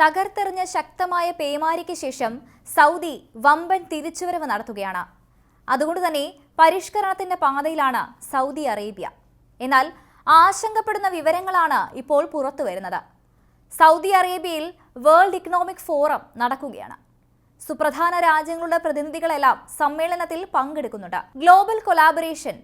തകർത്തെറിഞ്ഞ ശക്തമായ പേമാരിക്ക് ശേഷം സൗദി വമ്പൻ തിരിച്ചുവരവ് നടത്തുകയാണ്. അതുകൊണ്ട് തന്നെ പരിഷ്കരണത്തിന്റെ പാതയിലാണ് സൗദി അറേബ്യ. എന്നാൽ ആശങ്കപ്പെടുന്ന വിവരങ്ങളാണ് ഇപ്പോൾ പുറത്തു വരുന്നത്. സൗദി അറേബ്യയിൽ വേൾഡ് ഇക്കണോമിക് ഫോറം നടക്കുകയാണ്. സുപ്രധാന രാജ്യങ്ങളുടെ പ്രതിനിധികളെല്ലാം സമ്മേളനത്തിൽ പങ്കെടുക്കുന്നുണ്ട്. Global collaboration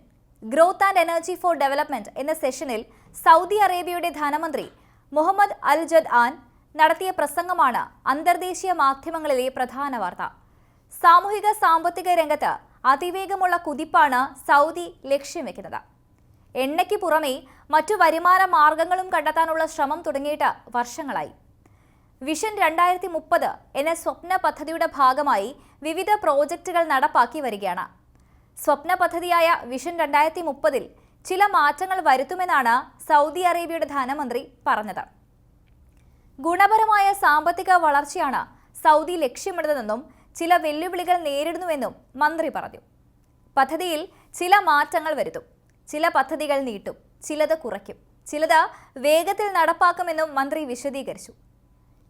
growth and energy for development എന്ന സെഷനിൽ സൗദി അറേബ്യയുടെ ധനമന്ത്രി മുഹമ്മദ് അൽ ജദ് ആൻ നടത്തിയ പ്രസംഗമാണ് അന്തർദേശീയ മാധ്യമങ്ങളിലെ പ്രധാന വാർത്ത. സാമൂഹിക സാമ്പത്തിക രംഗത്ത് അതിവേഗമുള്ള കുതിപ്പാണ് സൗദി ലക്ഷ്യം വെക്കുന്നത്. എണ്ണയ്ക്ക് പുറമെ മറ്റു വരുമാന മാർഗങ്ങളും കണ്ടെത്താനുള്ള ശ്രമം തുടങ്ങിയിട്ട് വർഷങ്ങളായി. വിഷൻ രണ്ടായിരത്തി മുപ്പത് എന്ന സ്വപ്ന പദ്ധതിയുടെ ഭാഗമായി വിവിധ പ്രോജക്റ്റുകൾ നടപ്പാക്കി വരികയാണ്. സ്വപ്ന പദ്ധതിയായ വിഷൻ രണ്ടായിരത്തി മുപ്പതിൽ ചില മാറ്റങ്ങൾ വരുത്തുമെന്നാണ് സൗദി അറേബ്യയുടെ ധനമന്ത്രി പറഞ്ഞത്. ഗുണപരമായ സാമ്പത്തിക വളർച്ചയാണ് സൗദി ലക്ഷ്യമിടുന്നതെന്നും ചില വെല്ലുവിളികൾ നേരിടുന്നുവെന്നും മന്ത്രി പറഞ്ഞു. പദ്ധതിയിൽ ചില മാറ്റങ്ങൾ വരുത്തും. ചില പദ്ധതികൾ നീട്ടും. ചിലത് കുറയ്ക്കും. ചിലത് വേഗത്തിൽ നടപ്പാക്കുമെന്നും മന്ത്രി വിശദീകരിച്ചു.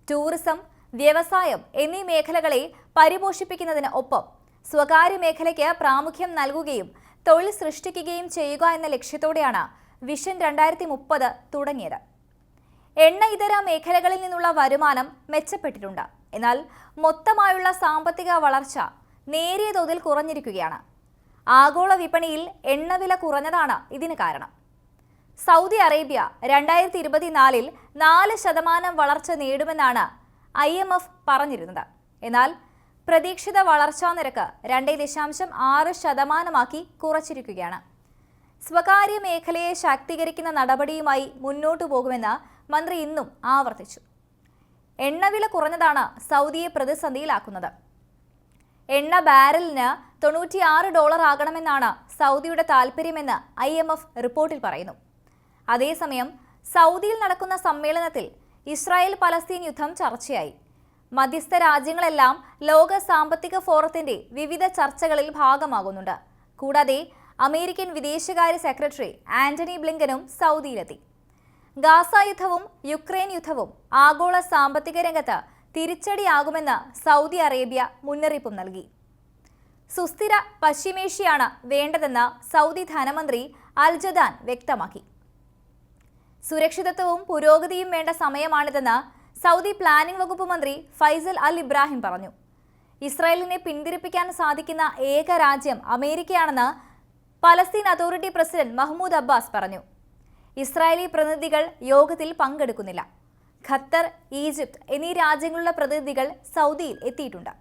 ടൂറിസം വ്യവസായം എന്നീ മേഖലകളെ പരിപോഷിപ്പിക്കുന്നതിന് ഒപ്പം സ്വകാര്യ മേഖലയ്ക്ക് പ്രാമുഖ്യം നൽകുകയും തൊഴിൽ സൃഷ്ടിക്കുകയും ചെയ്യുക എന്ന ലക്ഷ്യത്തോടെയാണ് വിഷൻ രണ്ടായിരത്തി മുപ്പത് തുടങ്ങിയത്. എണ്ണ ഇതര മേഖലകളിൽ നിന്നുള്ള വരുമാനം മെച്ചപ്പെട്ടിട്ടുണ്ട്. എന്നാൽ മൊത്തമായുള്ള സാമ്പത്തിക വളർച്ച നേരിയ തോതിൽ കുറഞ്ഞിരിക്കുകയാണ്. ആഗോള വിപണിയിൽ എണ്ണവില കുറഞ്ഞതാണ് ഇതിന് കാരണം. സൗദി അറേബ്യ രണ്ടായിരത്തി ഇരുപത്തിനാലിൽ നാല് ശതമാനം വളർച്ച നേടുമെന്നാണ് ഐ എം എഫ് പറഞ്ഞിരുന്നത്. എന്നാൽ പ്രതീക്ഷിത വളർച്ചാ നിരക്ക് രണ്ട് ദശാംശം ആറ് ശതമാനമാക്കി കുറച്ചിരിക്കുകയാണ്. സ്വകാര്യ മേഖലയെ ശാക്തീകരിക്കുന്ന നടപടിയുമായി മുന്നോട്ടു പോകുമെന്ന് മന്ത്രി ഇന്നും ആവർത്തിച്ചു. എണ്ണവില കുറഞ്ഞതാണ് സൗദിയെ പ്രതിസന്ധിയിലാക്കുന്നത്. എണ്ണ ബാരലിന് തൊണ്ണൂറ്റിയാറ് ഡോളർ ആകണമെന്നാണ് സൗദിയുടെ താൽപ്പര്യമെന്ന് ഐ എം എഫ് റിപ്പോർട്ടിൽ പറയുന്നു. അതേസമയം സൗദിയിൽ നടക്കുന്ന സമ്മേളനത്തിൽ ഇസ്രായേൽ പലസ്തീൻ യുദ്ധം ചർച്ചയായി. മധ്യസ്ഥ രാജ്യങ്ങളെല്ലാം ലോക സാമ്പത്തിക ഫോറത്തിന്റെ വിവിധ ചർച്ചകളിൽ ഭാഗമാകുന്നുണ്ട്. കൂടാതെ അമേരിക്കൻ വിദേശകാര്യ സെക്രട്ടറി ആന്റണി ബ്ലിങ്കനും സൗദിയിലെത്തി. ഗാസ യുദ്ധവും യുക്രൈൻ യുദ്ധവും ആഗോള സാമ്പത്തിക രംഗത്ത് തിരിച്ചടിയാകുമെന്ന് സൗദി അറേബ്യ മുന്നറിയിപ്പും നൽകി. സുസ്ഥിര പശ്ചിമേഷ്യയാണ് വേണ്ടതെന്ന് സൗദി ധനമന്ത്രി അൽജദാൻ വ്യക്തമാക്കി. സുരക്ഷിതത്വവും പുരോഗതിയും വേണ്ട സമയമാണിതെന്ന് സൗദി പ്ലാനിംഗ് വകുപ്പ് മന്ത്രി ഫൈസൽ അൽ ഇബ്രാഹിം പറഞ്ഞു. ഇസ്രായേലിനെ പിന്തിരിപ്പിക്കാൻ സാധിക്കുന്ന ഏക രാജ്യം അമേരിക്കയാണെന്ന് Palestine authority president Mahmoud Abbas പറഞ്ഞു. ഇസ്രായേലി പ്രതിനിധികൾ യോഗത്തിൽ പങ്കെടുക്കുന്നില്ല. ഖത്തർ ഈജിപ്ത് എന്നീ രാജ്യങ്ങളുടെ പ്രതിനിധികൾ സൗദിയിൽ എത്തിയിട്ടുണ്ട്.